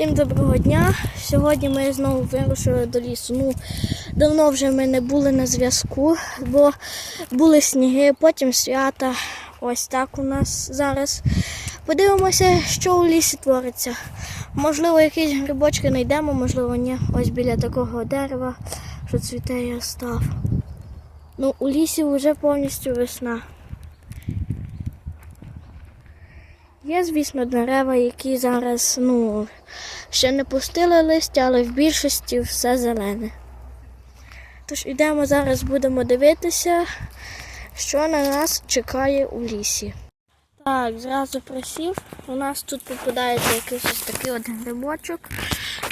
Всім доброго дня. Сьогодні ми знову вирушили до лісу. Ну, давно вже ми не були на зв'язку, бо були сніги, потім свята. Ось так у нас зараз. Подивимося, що у лісі твориться. Можливо, якісь грибочки знайдемо, можливо, ні. Ось біля такого дерева, що цвіте я став. Ну, у лісі вже повністю весна. Є, звісно, дерева, які зараз ну, ще не пустили листя, але в більшості все зелене. Тож ідемо зараз, будемо дивитися, що на нас чекає у лісі. Так, зразу присів. У нас тут попадається якийсь ось такий от грибочок.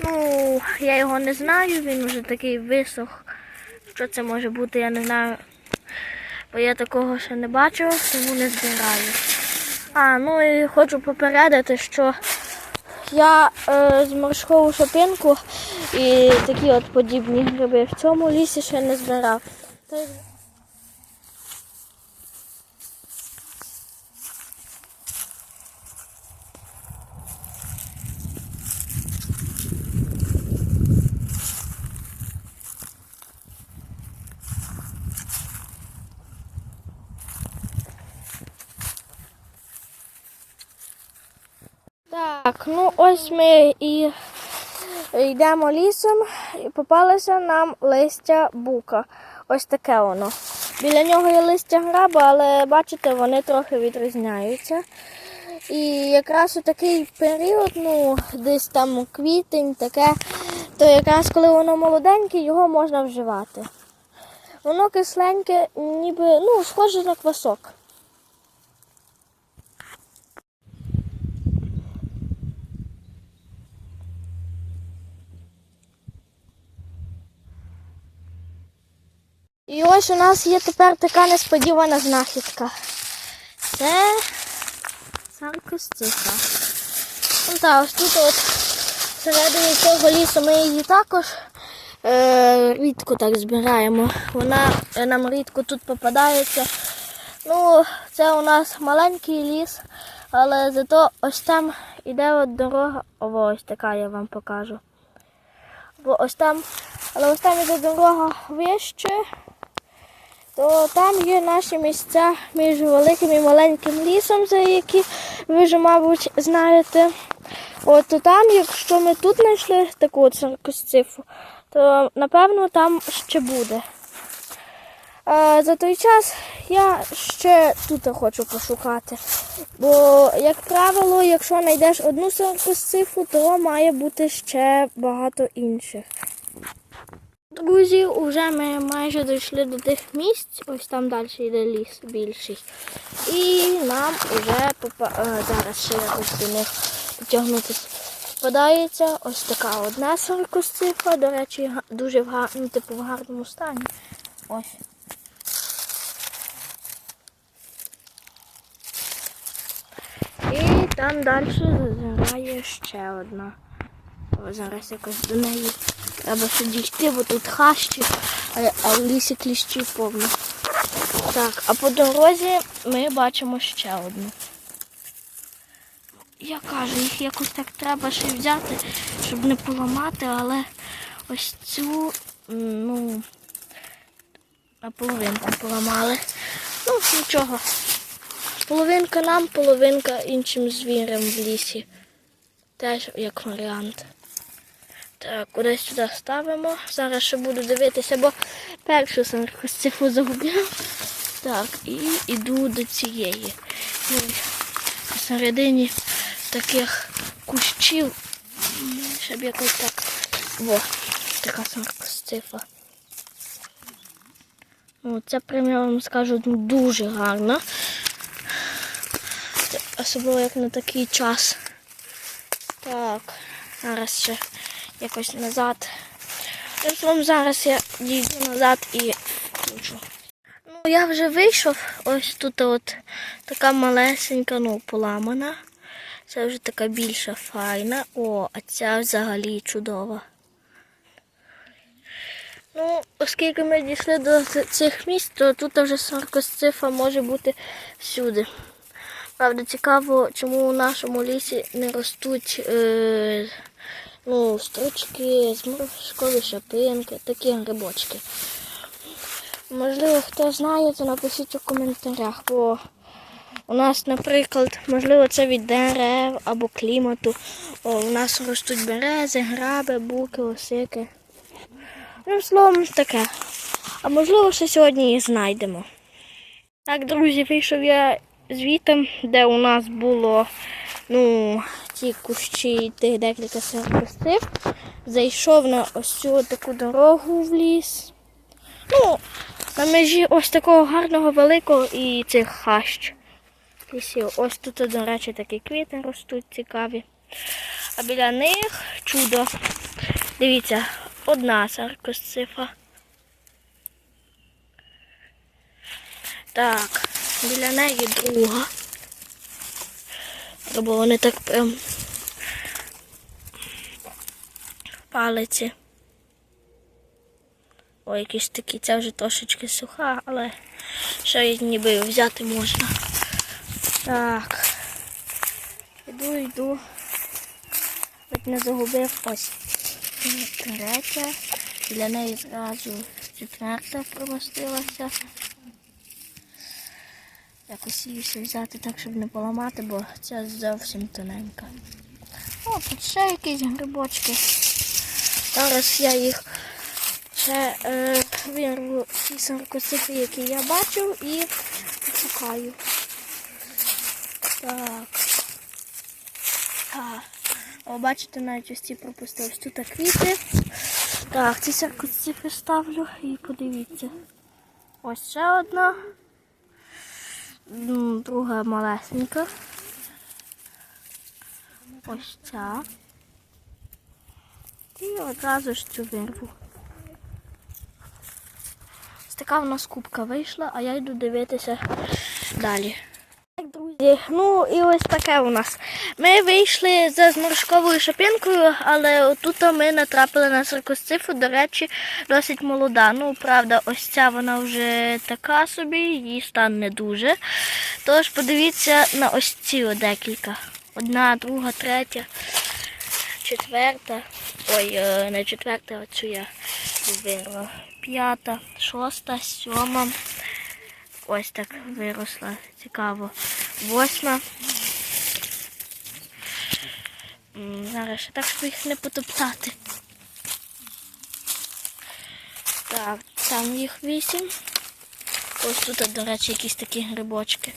Ну, я його не знаю, він вже такий висох. Що це може бути, я не знаю. Бо я такого ще не бачив, тому не збираю. А, ну і хочу попередити, що я е, з морського шопинку і такі от подібні гриби в цьому лісі ще не збирав. Так, ну ось ми і йдемо лісом і попалося нам листя бука. Ось таке воно. Біля нього є листя граба, але бачите, вони трохи відрізняються. І якраз у такий період, ну, десь там квітень, таке, то якраз коли воно молоденьке, його можна вживати. Воно кисленьке, ніби, ну, схоже на квасок. І ось у нас є тепер така несподівана знахідка. Це саркостиха. Ну так, ось тут от всередині цього лісу ми її також е, рідко так збираємо. Вона е, нам рідко тут попадається. Ну, це у нас маленький ліс, але зато ось там іде от дорога. О, ось така я вам покажу. Бо ось там, але ось там іде дорога вище то там є наші місця між великим і маленьким лісом, за які ви вже, мабуть, знаєте. От то там, якщо ми тут знайшли таку от саркосцифу, то напевно там ще буде. А, за той час я ще тут хочу пошукати. Бо, як правило, якщо знайдеш одну саркосцифу, то має бути ще багато інших. Друзі, вже ми майже дійшли до тих місць, ось там далі йде ліс більший. І нам вже попа... е, зараз ще якось до них потягнутися. Впадається ось така одна саркосцифа, до речі, дуже в гар... ну, типу, в гарному стані. Ось. І там далі зазирає ще одна. О, зараз якось до неї треба ще дійти, бо тут хащі, а, в лісі кліщі повно. Так, а по дорозі ми бачимо ще одну. Я кажу, їх якось так треба ще взяти, щоб не поламати, але ось цю, ну, наполовинку поламали. Ну, нічого. Половинка нам, половинка іншим звірям в лісі. Теж як варіант. Так, кудись сюди ставимо. Зараз ще буду дивитися, бо першу цифру загубив. Так, і йду до цієї. Ну, посередині таких кущів. Щоб якось так. Во, така цифра. Ну, це прям я вам скажу дуже гарно. Особливо як на такий час. Так, зараз ще якось назад. Вам зараз я дійду назад і включу. Ну, я вже вийшов. Ось тут от така малесенька, ну, поламана. Це вже така більша файна. О, а ця взагалі чудова. Ну, оскільки ми дійшли до цих місць, то тут вже саркосцифа може бути всюди. Правда, цікаво, чому у нашому лісі не ростуть е, ну, стручки, зморшкові шапинки, такі грибочки. Можливо, хто знає, то напишіть у коментарях, бо у нас, наприклад, можливо, це від дерев або клімату. О, у нас ростуть берези, граби, буки, осики. Ну, словом, таке. А можливо, ще сьогодні і знайдемо. Так, друзі, вийшов я звітом, де у нас було ну, ті кущі, тих декілька серпустив. Зайшов на ось цю таку дорогу в ліс. Ну, на межі ось такого гарного великого і цих хащ. Лісів. Ось тут, до речі, такі квіти ростуть цікаві. А біля них чудо. Дивіться, одна саркосцифа. Так, біля неї друга. Бо вони так прям палиці. Ой, якісь такі, ця вже трошечки суха, але ще її ніби взяти можна. Так. Іду, йду. Ледь не загубив ось третя. Для неї зразу четверта промостилася. Її взяти так, щоб не поламати, бо ця зовсім тоненька. О, тут ще якісь грибочки. Зараз я їх ще е, вирву ті саркоцифи, які я бачив, і шукаю. Так. Так. О, бачите, навіть ось ці пропустив. Ось тут квіти. Так, ці саркоцифи ставлю і подивіться. Ось ще одна. М, Друга малесенька. Ось ця. І одразу ж цю вирву. Така в нас кубка вийшла, а я йду дивитися далі. Так, друзі, ну і ось таке у нас. Ми вийшли за зморшковою шапинкою, але отут ми натрапили на саркосцифу, до речі, досить молода. Ну, правда, ось ця вона вже така собі, її стан не дуже. Тож подивіться на ось ці декілька. Одна, друга, третя, четверта. Ой, е, не четверта, оцю я вирвала. П'ята, шоста, сьома. Ось так виросла. Цікаво. Восьма. Зараз так, щоб їх не потоптати. Так, там їх вісім. Ось тут, до речі, якісь такі грибочки.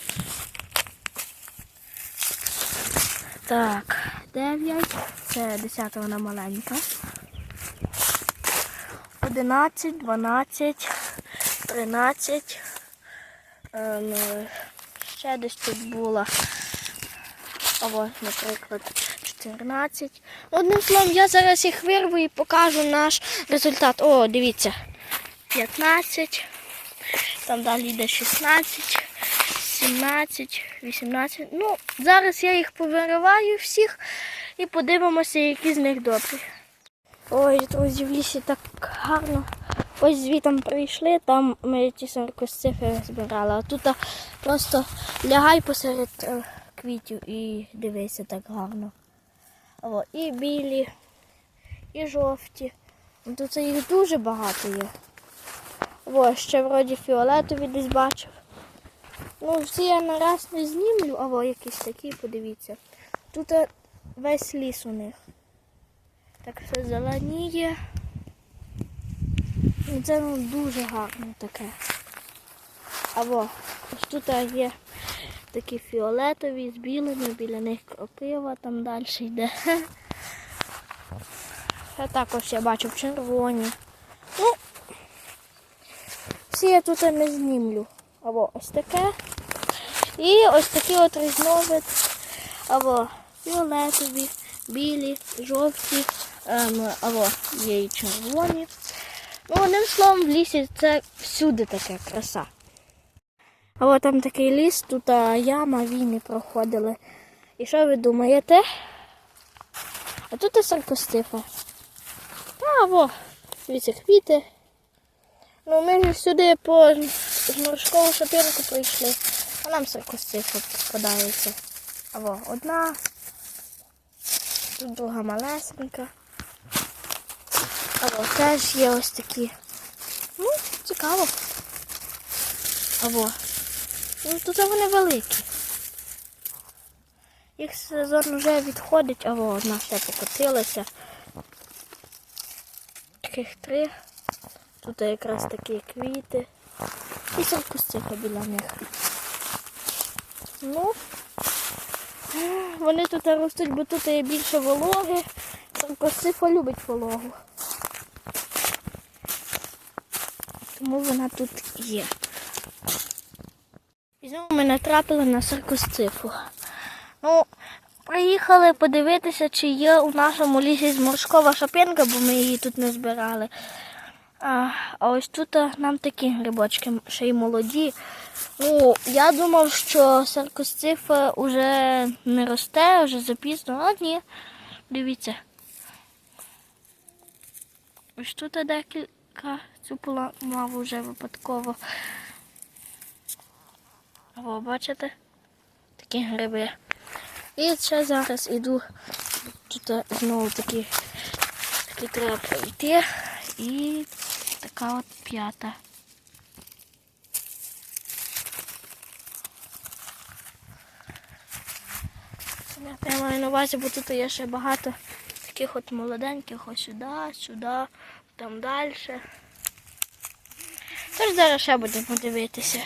Так, дев'ять. Це десята вона маленька. Одинадцять, дванадцять, тринадцять. Ем, ще десь тут була. Або, наприклад, 14. Одним словом, я зараз їх вирву і покажу наш результат. О, дивіться. 15. Там далі йде 16, 17, 18. Ну, зараз я їх повириваю всіх і подивимося, які з них добрі. Ой, друзі, в лісі так гарно. Ось звітом прийшли, там ми ті саркосцифи збирали. А тут просто лягай посеред е, квітів і дивися так гарно. О, і білі, і жовті. Ну, Тут їх дуже багато є. О, ще вроді фіолетові десь бачив. Ну, всі я нараз не знімлю, а во якісь такі, подивіться. Тут е, весь ліс у них. Так все зеленіє. Ну, Це ну, дуже гарно таке. Або ось тут є такі фіолетові з білими, біля них кропива, там далі йде. А також я бачив червоні. Ну, всі я тут не знімлю. Або ось таке. І ось такий от різновид. Або фіолетові, білі, жовті, ем, або є і червоні. Ну, одним словом, в лісі це всюди така краса. А от там такий ліс, тут а, яма, війни проходили. І що ви думаєте? А тут і саркостифа. А, во, дивіться, квіти. Ну, ми ж сюди по зморшкову шапірку прийшли, а нам саркостифа попадається. А во, одна, тут друга малесенька. Або теж є ось такі. Ну, цікаво. Або. Ну, тут вони великі. Їх сезон вже відходить, або одна ще покотилася. Таких три. Тут якраз такі квіти. І саркостика біля них. Ну, вони тут ростуть, бо тут є більше вологи. Саркосифа любить вологу. Тому вона тут є. Знову ми натрапили на саркосцифу. Ну, приїхали подивитися, чи є у нашому лісі зморшкова шапинка, бо ми її тут не збирали. А, а ось тут нам такі грибочки ще й молоді. Ну, я думав, що саркосцифа вже не росте, вже запізно, а ні. Дивіться. Ось тут декілька цю поламав вже випадково. О, бачите? Такі гриби. І ще зараз іду. Тут знову такі, такі треба пройти. І така от п'ята. Я маю на увазі, бо тут є ще багато таких от молоденьких, ось сюди, сюди, там далі. Тож зараз ще будемо дивитися.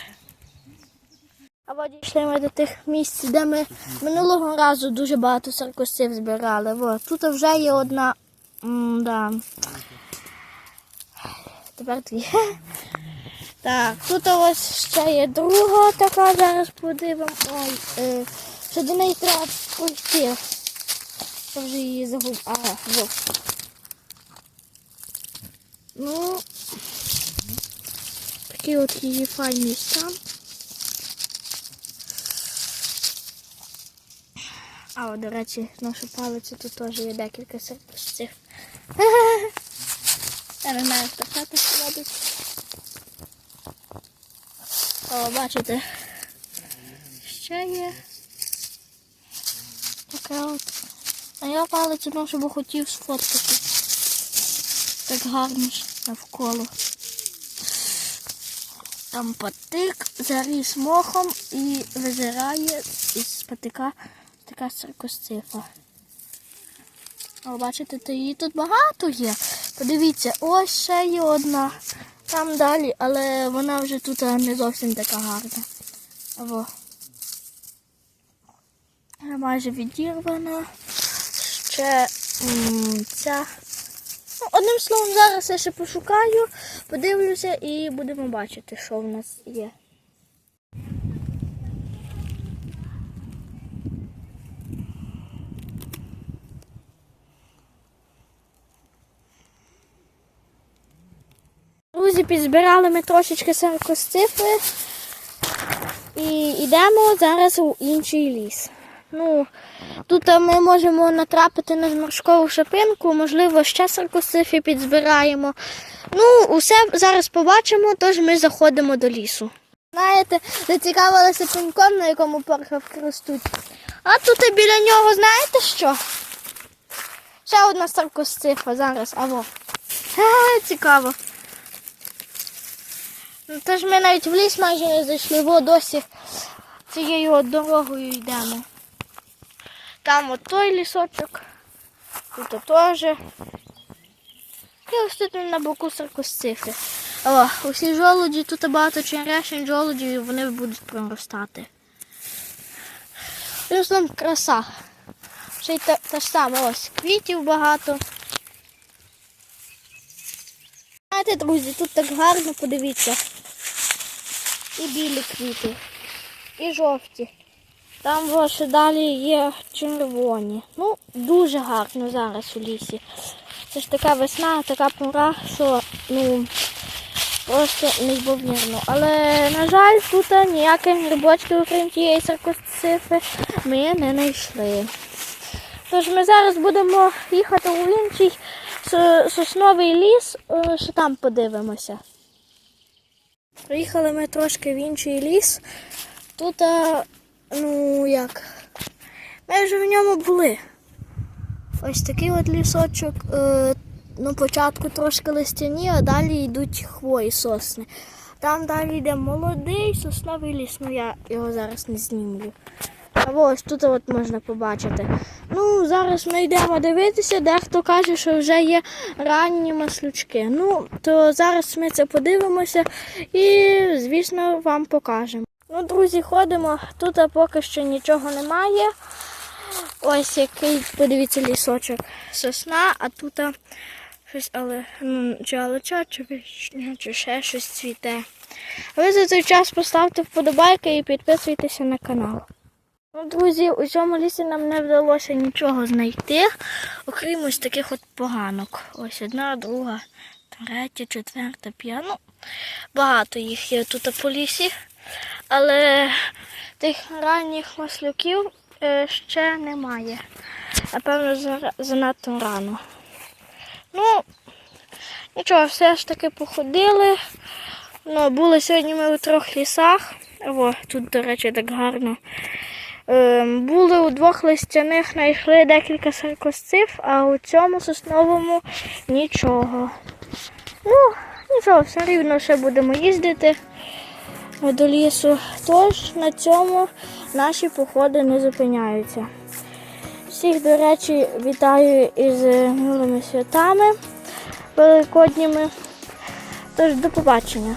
А от дійшли ми до тих місць, де ми минулого разу дуже багато саркосів збирали. Во, тут вже є одна. М, да. Тепер дві. Так, тут ось ще є друга така, зараз подивимо. Ой, е, що до неї треба пройти. Я вже її загуб. Ага, во. Ну, такий от її файний стан. А, от, до речі, нашу палицю тут теж є декілька серців. Я не робить. О, бачите, ще є така от. А я палицю ношу, бо хотів сфоткати. Так гарно ж навколо. Там патик заріс мохом і визирає із патика така саркосцифа. О, бачите, її тут багато є. Подивіться, ось ще є одна. Там далі, але вона вже тут не зовсім така гарна. Або майже відірвана. Ще ця. Ну, одним словом, зараз я ще пошукаю, подивлюся і будемо бачити, що в нас є. Друзі, підзбирали ми трошечки саркосцифри і йдемо зараз у інший ліс. Ну, тут ми можемо натрапити на зморшкову шапинку, можливо, ще саркосцифи підзбираємо. Ну, усе зараз побачимо, тож ми заходимо до лісу. Знаєте, зацікавилися пеньком, на якому пархавки ростуть. А тут біля нього, знаєте що? Ще одна саркосцифа зараз. Ха, цікаво. Ну, Тож ми навіть в ліс майже не зайшли, бо досі цією дорогою йдемо. Там от той лісочок, тут теж. І ось тут на боку саркосцифри. О, усі жолуді, тут багато черешень жолудів, і вони будуть проростати. Плюс там краса. Ще й та, та ж сама, ось квітів багато. Знаєте, друзі, тут так гарно, подивіться. І білі квіти, і жовті. Там ось далі є червоні. Ну, дуже гарно зараз у лісі. Це ж така весна, така пора, що ну, просто неймовірно. Але, на жаль, тут ніяких грибочків, окрім тієї саркоцифи, ми не знайшли. Тож ми зараз будемо їхати у інший сосновий ліс, е, що там подивимося. Приїхали ми трошки в інший ліс. Тут, а, ну як, ми вже в ньому були. Ось такий от лісочок. Е, на початку трошки листяні, а далі йдуть хвої сосни. Там далі йде молодий сосновий ліс, ну я його зараз не знімлю. А ось тут от можна побачити. Ну, зараз ми йдемо дивитися, дехто каже, що вже є ранні маслючки. Ну, то зараз ми це подивимося і, звісно, вам покажемо. Ну, друзі, ходимо. Тут поки що нічого немає. Ось який, подивіться, лісочок. Сосна, а тут щось, але ну, чи алеча, чи вишня, чи ще щось цвіте. А ви за цей час поставте вподобайки і підписуйтеся на канал. Ну, друзі, у цьому лісі нам не вдалося нічого знайти, окрім ось таких от поганок. Ось одна, друга, третя, четверта, п'ята. Ну, багато їх є тут по лісі. Але тих ранніх маслюків е, ще немає. Напевно, занадто рано. Ну, нічого, все ж таки походили. Ну, були сьогодні ми у трьох лісах. О, тут, до речі, так гарно. Ем, були у двох листяних, знайшли декілька саркосців, а у цьому сосновому нічого. Ну, нічого, все рівно ще будемо їздити до лісу. Тож на цьому наші походи не зупиняються. Всіх, до речі, вітаю із милими святами великодніми. Тож до побачення.